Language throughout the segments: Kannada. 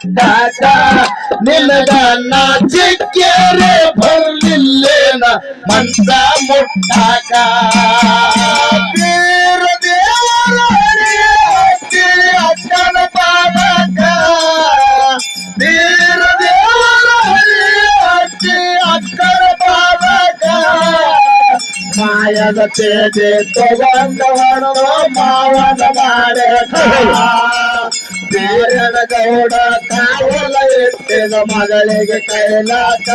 ಕಾಕ ನಿನಗ ನಾಚಿಕ್ಯರೆ ಬರ್ಲಿಲ್ಲೇನ? ಮಂದ ಮುಟ್ಟಾಕ? ಬೀರ ದೇವರ ಅಕ್ಕನ ಪಾದಕ. ಬೀರ ದೇವರ ಅಕ್ಕನ ಪಾದಕ. ಮಾಯದ ತೇಜೆ ತಗೊಂಡ ಮಾವನ ಮಾಡೆ ಬೇರನ ಗೌಡ ಕಾವಲ ಎತ್ತಿದ ಮಗಳಿಗೆ ಕೈಲಾಸ.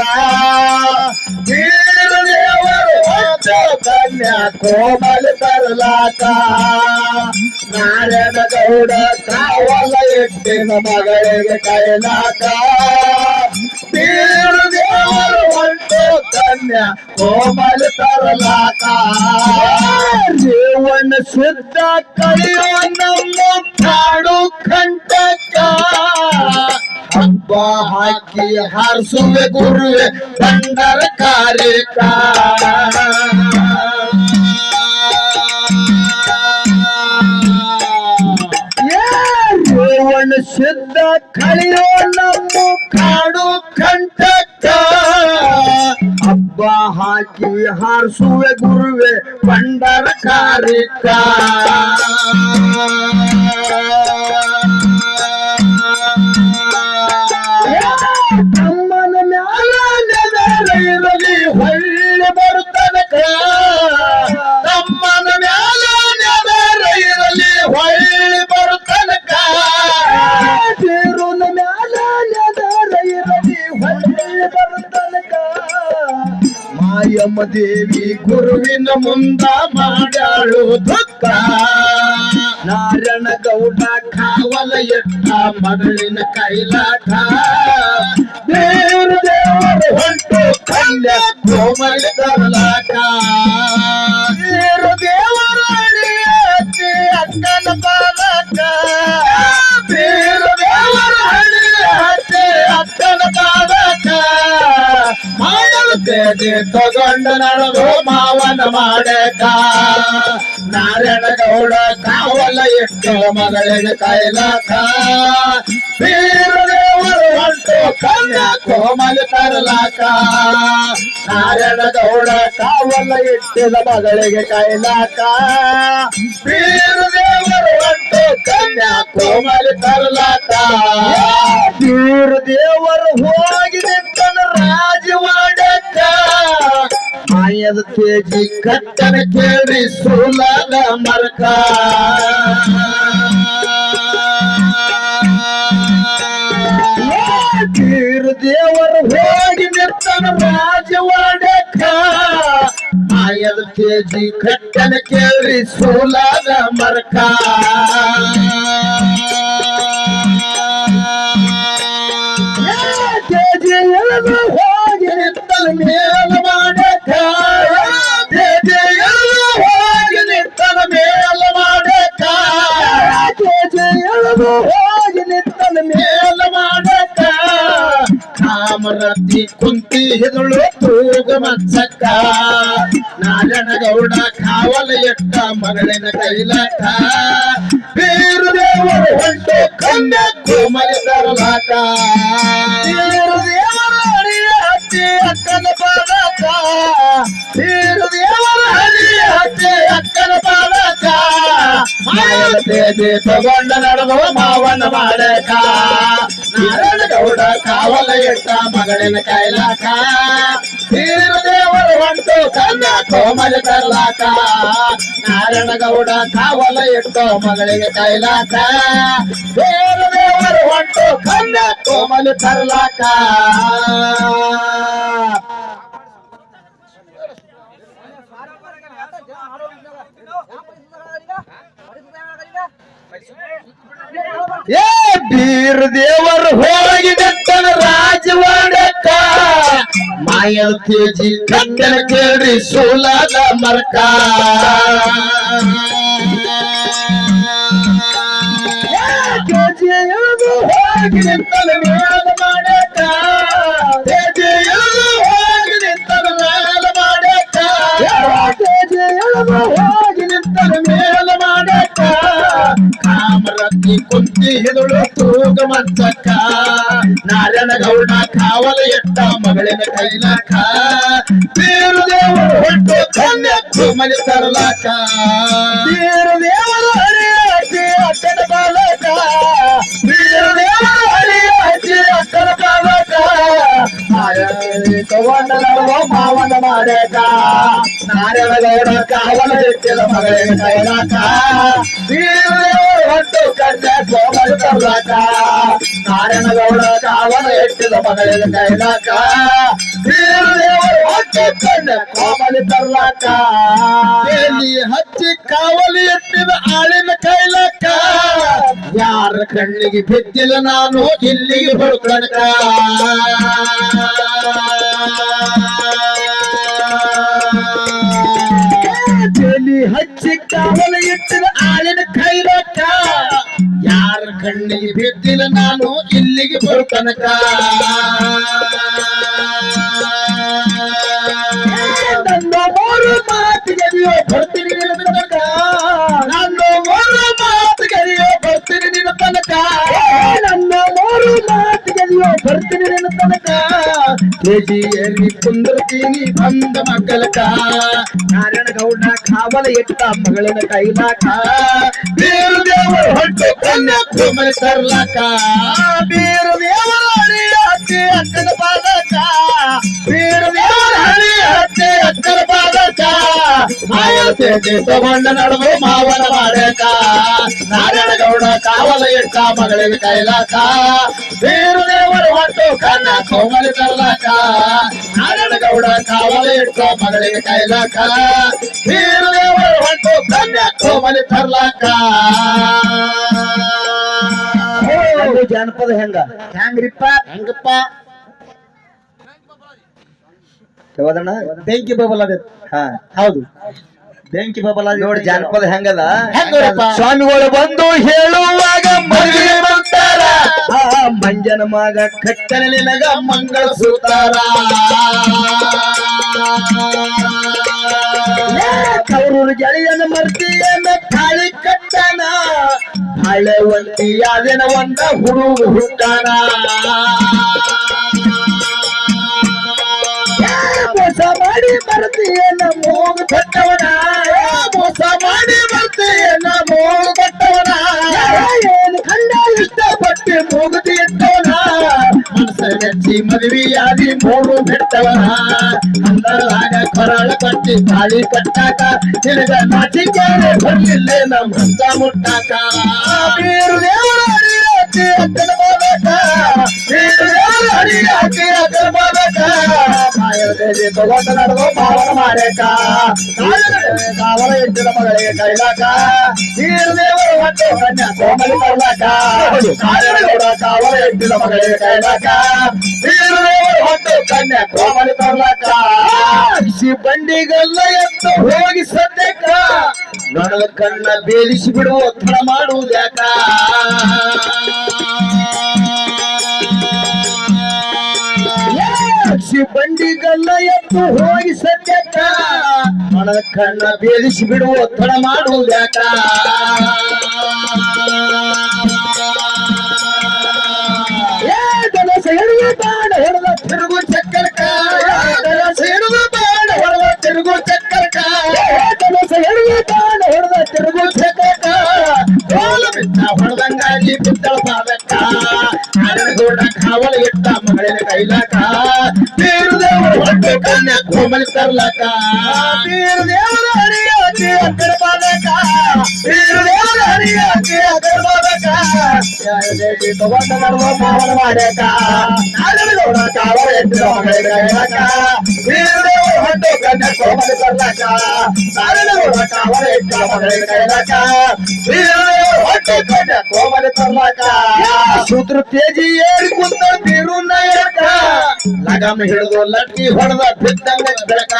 ಬೀರ ದೇವರು ಕನ್ಯಾ ಕೋಮಲ ತರಲಾಕ. ನಾರಾಯಣ ಗೌಡ ಕಾವಲ ಎತ್ತಿದ ಮಗಳಿಗೆ ಕೈಲಾಕ ಬೀರ ದೇವರು ಹೊಂಟು ಕನ್ಯಾ ಕೋಮಲ ತರಲಾಕ. ಜೀವನ ಸುತ್ತ ಕಳೆಯೋ ಹಾರಿಸುವೆ ಗುರುವೆ ಬಂಡರ ಕಾರ್ಯಕ. ರೇವಣ ಸಿದ್ಧ ಕಳೆಯೋ ನಮ್ಮ ಕಾಡು ಕಂಟಕ ಹಬ್ಬ ಹಾಕಿ ಹಾರಿಸುವೆ ಗುರುವೆ ಬಂಡರ ಕಾರಿಕ ದೇವಿ ಗುರುವಿನ ಮುಂದ ಮಾಡಾಳು ದುಃಖ. ನಾರಾಯಣ ಗೌಡ ಕಾವಲ ಎಟ್ಟ ಮಗಳಿನ ಕೈಲಾಟ. ದೇವರು ದೇವರು ಹೊಂಟು ಕಲ್ಯ ಕೋಮಲ ತರಲಾಟ. ತಗೊಂಡ ನಡೆದು ಮಾವನ ಮಾಡಕ ನಾರಾಯಣ ಗೌಡ ಕಾವಲ ಇಟ್ಟು ಮಗಳಿಗೆ ಕೈಲಾಕ ಬೀರದೇವರು ಹೊಂಟು ಕನ್ಯಾ ಕೋಮಲ ತರಲಾಕ. ನಾರಾಯಣ ಗೌಡ ಕಾವಲ ಇಟ್ಟಿದ ಮಗಳಿಗೆ ಕೈಲಾಕ ಬೀರದೇವರು ಹೊಂಟು ಕನ್ಯಾ ಕೋಮಲ ತರಲಾಕ. ಬೀರದೇವರು ಹೋಗಿ ನಿಂತನ ರಾಜವಾಡಕ ಮಾಯದ ತೇಜಿ ಕಟ್ಟನ ಕೇಳಿ, ಸುಲದ ಮರಕ ತೀರ ದೇವರು ಹೋಗಿ ನಿರ್ತನ ರಾಜವಾಡಕ ಮಾಯದ ತೇಜಿ ಕಟ್ಟನ ಕೇಳಿ, ಸುಲದ ಮರಕ ಕುಂತಿ ಹೆದಳು ತೂಗ ಮಚ್ಚಕ್ಕ ನಾರಾಯಣ ಗೌಡ ಕಾವಲ ಎಟ್ಟ ಮಗಳಿನ ಕೈಲಾಟ ಬೇರು ದೇವರು ಹೊಂಟು ಕಂದ ಕೋಮಲಿ ತರಲಾಕ. ಬೇರು ದೇವರ ಹರಿಯ ಹಚ್ಚಿ ಅಕ್ಕನ ಪಾಲಕ ಬೇರು ದೇವರ ಹರಿಯ ಹಚ್ಚಿ ಅಕ್ಕನ ಪಾಲಕ ಮಾಯದ ತಗೊಂಡ ನಡೆದವ ಮಾವನ ಮಾಡಕ. ಗೌಡ ಕಾವಲ ಎಟ್ಟ ಮಗಳಿನ ಕೈಲಾಕ ಬೀರು ದೇವರು ಹೊಂಟು ತನ್ನ ಕೋಮಲ ತರಲಾಕ ನಾರಾಯಣ ಗೌಡ ಕಾವಲ ಇಟ್ಟು ಮಗಳಿಗೆ ಕೈಲಾಕ ಬೇರು ದೇವರು ಹೊಂಟು ತನ್ನ ಕೋಮಲ ತರಲಾಕ ಏ ಬೀರ್ ದೇವರು ಹೋಗಿ ಬೆಟ್ಟನ ರಾಜವಾಡಕ್ಕ. ಮಾಯದ ತೇಜಿ ಕಟ್ಟನ ಕೇಳಿ ಸೋಲಾದ ಮರಕ ಹೋಗಿ ನಿಂತನ ಮಾಡಕ ಕಾಮರತಿ ಕುಂತಿ ಹಿದುಳು ತೂಗ ಮಂಚಕ್ಕ ನಾರಾಯಣ ಗೌಡ ಕಾವಲ ಎಟ್ಟ ಮಗಳಿನ ಕೈಲಾಕ. ಬೀರು ದೇವರು ಹೊಟ್ಟು ಧನ್ಯ ಮನೆ ತರಲಾಕ. ಬೀರು ದೇವರು ಹರಿಯಾಕಿ ಅಕ್ಕನ ಬಾಲಕ ಬೀರು ದೇವರು ಹರಿಯಾಕಿ ಅಕ್ಕನ ಬಾಲಕ ನಾರಾಯಣ ಗೌಡ ಕಾವಲ ಎಟ್ಟಿದ ಮಗಳಿನ ಕೈಲಾಕ. ದೇವರು ಕಂಡ ಕೋಮಲ ತರಲಾಕ ನಾರಾಯಣ ಗೌಡ ಕಾವನ ಎಟ್ಟಿದ ಮಗಳಿಗೆ ಕೈಲಾಕ ಬೀರು ದೇವರು ಹೊಟ್ಟು ಕನ್ಯಾ ಕೋಮಲ ಎಲ್ಲಿ ಹಚ್ಚಿ ಕಾವಲಿ ಎಟ್ಟಿದ ಆಳಿನ ಕೈಲಾಕ ಯಾರ ಕಣ್ಣಿಗೆ ಬಿದ್ದಿಲ್ಲ ನಾನು, ಇಲ್ಲಿಗೆ ಎಲ್ಲಿ ಹಚ್ಚಿ ಕಾವಲಿ ಎಟ್ಟಿದ ಆಳಿನ ಕೈಲಕ್ಕ ಕಣ್ಣಿಗೆ ಬಿದ್ದಿಲ್ಲ ನಾನು ಇಲ್ಲಿಗೆ ಬರುತ್ತನಕ ಕೆಜಿಯಲ್ಲಿ ಕುಂದರ್ತೀನಿ ಬಂದ ಮಕ್ಕಳಕ ನಾರಾಯಣ ಗೌಡ ಕಾವಲ ಎಟ್ಟ ಮಗಳನ ಕೈಲಾಕ. ಬೀರು ದೇವರು ಹೊಟ್ಟು ಕನ್ನ ಕುಮಲ ತರ್ಲಾಕ. ಬೀರು ದೇವರ ಹತ್ತಿ ಅಕ್ಕನ ಪಾದಕ ಬೀರು ದೇವರ ಹಳಿ ಹತ್ತಿ ಅಕ್ಕನ ಪಾದಕ ತಗೊಂಡ ನಡುವೆ ಮಾವನ ಮಾಡಕ ನಾರಾಯಣಗೌಡ ಕಾವಲ ಇಟ್ಟ ಮಗಳಿನ ಕೈಲಾಕ. ಬೀರು ದೇವರು ಹೊಟ್ಟು ಕನ್ನ ಕೋಮಲಿ ತರ್ಲಾಕ. ನಾರಾಯಣಗೌಡ ಕಾವಲ ಇಟ್ಟ ಮಗಳಿನ ಕೈಲಾಕ. ಬೀರು ದೇವರು ಹೊಟ್ಟು ಕನ್ಯ ಕೋಮಲಿ ತರ್ಲಾಕ. ಅದು ಜಾನಪದ ಹೆಂಗ? ಹೆಂಗ್ರಿಪ್ಪ? ಹೆಂಗಪ್ಪ? ಯಾವ್ದಣ್ಣ? ಬೆಂಕಿ ಬಬಲ್ ಅದ. ಹಾ ಹೌದು. ಬೆಂಕಿ ಬಬಲ್ ಅದ. ನೋಡಿ ಜಾನಪದ ಹೆಂಗದ? ಸ್ವಾಮಿಗಳು ಬಂದು ಹೇಳುವಾಗ ಮದುವೆ ಮಂತಾರ ಆ ಮಂಜನ ಮಗ ಕಟ್ಟಲಿನಗ ಮಂಗಳ ಸೂತಾರ ಕೌರೂರು ಗೆಳೆಯನ ಮರ್ತಿಯನ್ನ ತಾಳಿ ಕಟ್ಟನ. ಹಳೆವಂತಿ ಯಾದನ ಒಂದ ಹುಡುಗ ಹುಟ್ಟಾನ. ನೆಚ್ಚಿ ಮದುವೆಯಾದಿ ಮೂರು ಬಿಟ್ಟವನ ಅಂದರಾಗ ಕೊರಳ ಕಟ್ಟಿ ತಾಳಿ ಕಟ್ಟಾಕ ನಿನಗ ನಾಚಿಕೆ ಬರ್ಲಿಲ್ಲ ನಮ್ಮ ಹಂತ ಮುಟ್ಟಾಕ ಬೀರು ದೇವರ ಅಡಿಯಾಕಿ ಅಕ್ಕನ ಬಾಲಕ ಬೀರು ದೇವರ ಅಡಿಯಾಕಿ ಅಕ್ಕನ ಬಾಲಕ ತಗೊಂಡ ಪಾವನ ಮಾಡಕ ಕಾವಲ ಮಗಳಿಗೆ ಕೈಲಾಕ. ಕನ್ಯಾ ಕಾವಲ ಮಗಳಿಗೆ ಕೈಲಾಕ. ಕನ್ಯಾ ಬಂಡಿಗಲ್ಲ ಎತ್ತು ಹೋಗಿ ಸದ್ಯಕ್ಕ ನೊಣದ ಕಣ್ಣ ಬೇಲಿಸಿ ಬಿಡುವ ಒತ್ತಡ ಮಾಡುವುದ್ಯಾಕ? ಅಕ್ಷಿ ಬಂಡಿಗಲ್ಲ ಎತ್ತು ಹೋಗಿ ಸದ್ಯಕ್ಕ. ಕಣ್ಣ ಬೇಲಿಸಿ ಬಿಡುವ ಒತ್ತಡ ಮಾಡುವುದ್ಯಾಕ ಹಿಡಿದು ತಿರುಗು ತಿರುಗು ತಿರುಗು ಬಿದ್ದಳ ಪಾದಕ್ಕ. ಕಾವಲ ಇಟ್ಟ ಮಗಳಿನ ಕೈಲಾಕ అమలిస్తారు లాక ಕನ್ಯಾ ಕೋಮಲಿ ತರ್ಲಾಕ ಬೀರು ದೇವರ ಹರಿಯಾಕಿ ಅಕ್ಕಡ ಪಾದಕ ಬೀರು ದೇವರ ಹರಿಯಾಕಿ ಅಕ್ಕಡ ಪಾದಕ ದೇವಿ ತಗೊಂಡ ನಡುವ ಪಾವನ ಮಾಡಕ ನಾಗರಗೌಡ ಕಾವಲ ಎಟ್ಟಿದ ಮಗಳಿನ ಕೈಲಾಕ ಬೀರು ದೇವರು ಹೊಟ್ಟು ಕನ್ಯಾ ಕೋಮಲಿ ತರ್ಲಾಕ ನಾಗರಗೌಡ ಕಾವಲ ಎಟ್ಟಿದ ಮಗಳಿನ ಕೈಲಾಕ ಬೀರು ದೇವರು ಹೊಟ್ಟು ಕನ್ಯಾ ಕೋಮಲಿ ತರ್ಲಾಕ ಸೂತ್ರ ತೇಜಿ ಏರಿ ಕುಂತ ಬೀರು ನಾಯಕ ಲಗಾಮ ಹಿಡಿದು ಲಟ್ಟಿ ಹೊಡೆದ ಬಿದ್ದಂಗ ಬೆಳಕ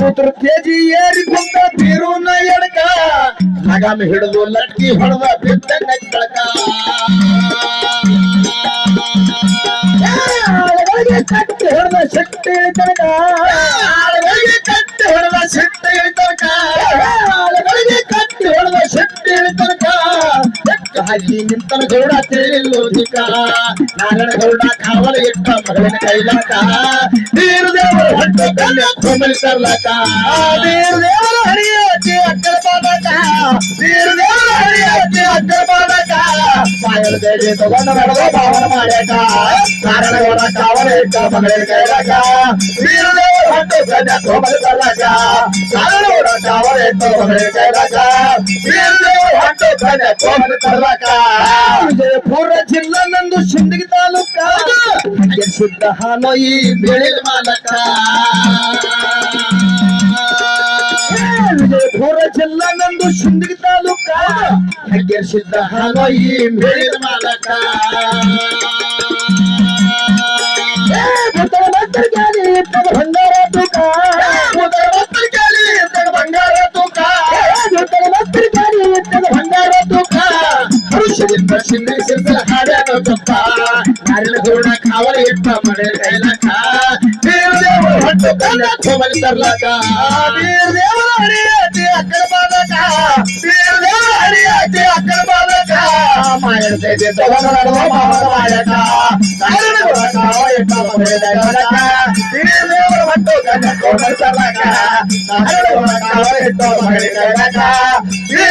ಸೂತ್ರ ತೇಜಿ ಏರಿ ಕುಂತ ಬೀರು ನಾಯಕ ಲಗಾಮ ಹಿಡಿದು ಲಟ್ಟಿ ಹೊಡೆದ ಬಿದ್ದಂಗ ಬೆಳಕ ಆಳುಗಳಿಗೆ ಕಟ್ಟಿ ಹೊಡೆದ ಶಕ್ತಿ ತನಕ ಆಳುಗಳಿಗೆ ಕಟ್ಟಿ ಹೊಡೆದ ಶಕ್ತಿ ಇಳಿತನಕ ಆಳುಗಳಿಗೆ ಕಟ್ಟಿ ಹೊಡೆದ ಶಕ್ತಿ ಇಳಿತನಕ ಹಾಕಿ ನಿಂತನ ಗೌಡ ತಿಳಿಲ್ಲೋದಿಕ ನಾರಾಯಣ ಗೌಡ ಕಾವಲ ಇಟ್ಟ ಮಗಳಿನ ಕೈಲಾಕ ನೀರು ದೇವರ ಹೊಟ್ಟು ಕನ್ಯಾ ಕೋಮಲಿ ತರ್ಲಾಕ ನೀರು ದೇವರ ಹರಿಯತಿ ಅಕ್ಕಳ ಬಾಲಕ ನೀರು ದೇವರ ಹರಿಯತಿ ಅಕ್ಕಳ ಬಾಲಕ ಮಾಯದ ದೇವಿ ತಗೊಂಡ ನಡೆದ ಭಾವನ ಮಾಡ್ಯಾಕ ನಾರಾಯಣ ಗೌಡ ಕಾವಲ ಇಟ್ಟ ಮಗಳಿನ ಕೈಲಾಕ ನೀರು ದೇವರ ಹೊಟ್ಟು ಕನ್ಯಾ ಕೋಮಲಿ ತರ್ಲಾಕ ನಾರಾಯಣ ಗೌಡ ಕಾವಲ ಇಟ್ಟ ಮಗಳಿನ ಕೈಲಾಕ ನೀರು ವಿಜಯಪುರ ಜಿಲ್ಲಾ ನಂದು ಸಿಂದಗಿ ತಾಲೂಕ. ಸಿದ್ಧ ಹಾನೋಯಿ ಬೆಳೆ ಮಾಲಕ. ವಿಜಯಪುರ ಜಿಲ್ಲಾ ನಂದು ಸಿಂದಗಿ ತಾಲೂಕ. ಸಿದ್ಧ ಹಾನೋಯಿ ಬೆಳಿದ ಮಾಲಕ. ಹರುಷದಿಂದ ಸಿಂಧಿ ಸಿರ್ಸಲ ಹಾಡ್ಯಾನ ತಪ್ಪ ನಾರಿನ ಗೌಡ ಕಾವಲ ಇಟ್ಟ ಮನೆ ಕೈಲಕ ನೀರು ದೇವರು ಹೊಟ್ಟು ಕನ್ನ ಕೋಮಲಿ ತರ್ಲಕ ನೀರು ದೇವರ ಹರಿಯಾತಿ ಅಕ್ಕಳ ಬಾಲಕ ನೀರು ದೇವರ ಹರಿಯಾತಿ ಅಕ್ಕಳ ಬಾಲಕ ಮಾಯನ ದೈದೆ ತವನ ನಡುವ ಮಾವನ ಮಾಯಕ ನಾರಿನ ಗೌಡ ಕಾವಲ ಇಟ್ಟ ಮನೆ ಕೈಲಕ ನೀರು ದೇವರ ಹೊಟ್ಟು ಕನ್ನ ಕೋಮಲಿ ತರ್ಲಕ ನಾರಿನ ಗೌಡ ಕಾವಲ ಇಟ್ಟ ಮನೆ ಕೈಲಕ ನೀರು ದೇವರ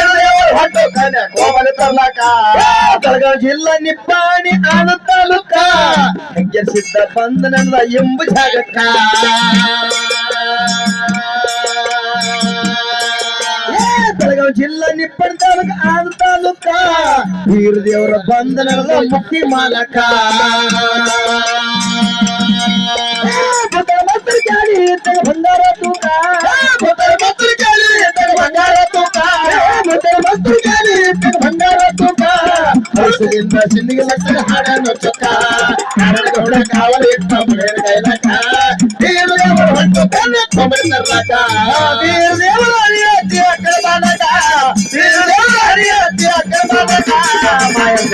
ಹೊಟ್ಟು ಜಿಲ್ಲಾ ನಿಪ್ಪಾಣಿ ಆನ ತಾಲೂಕ. ಸಿದ್ಧ ಬಂದ ನನ್ನ ಎಂಬ ಜಾಗಕ್ಕ. ಜಿಲ್ಲಾ ನಿಪ್ಪಣ ತಾಲೂಕ ಆನ ತಾಲೂಕ. ವೀರ ದೇವರ ಬಂದ ನಡೆದ ಮುಕ್ತಿ ಮಾಲಕ ಹರ್ಷದಿಂದ ಸಿಂಧಿಗೆ ಸಕ್ಕರ ಹಾಡನ್ನು ಚೊಕ್ಕ ಕಾರಣ ಗೌಡ ಕಾವಲು ಇಟ್ಟ ಮನೆಯ ಕೈಲಕ ನೀರು ದೇವರ ಹೊಟ್ಟು ಕನ್ನ ಕೊಬ್ಬರಿ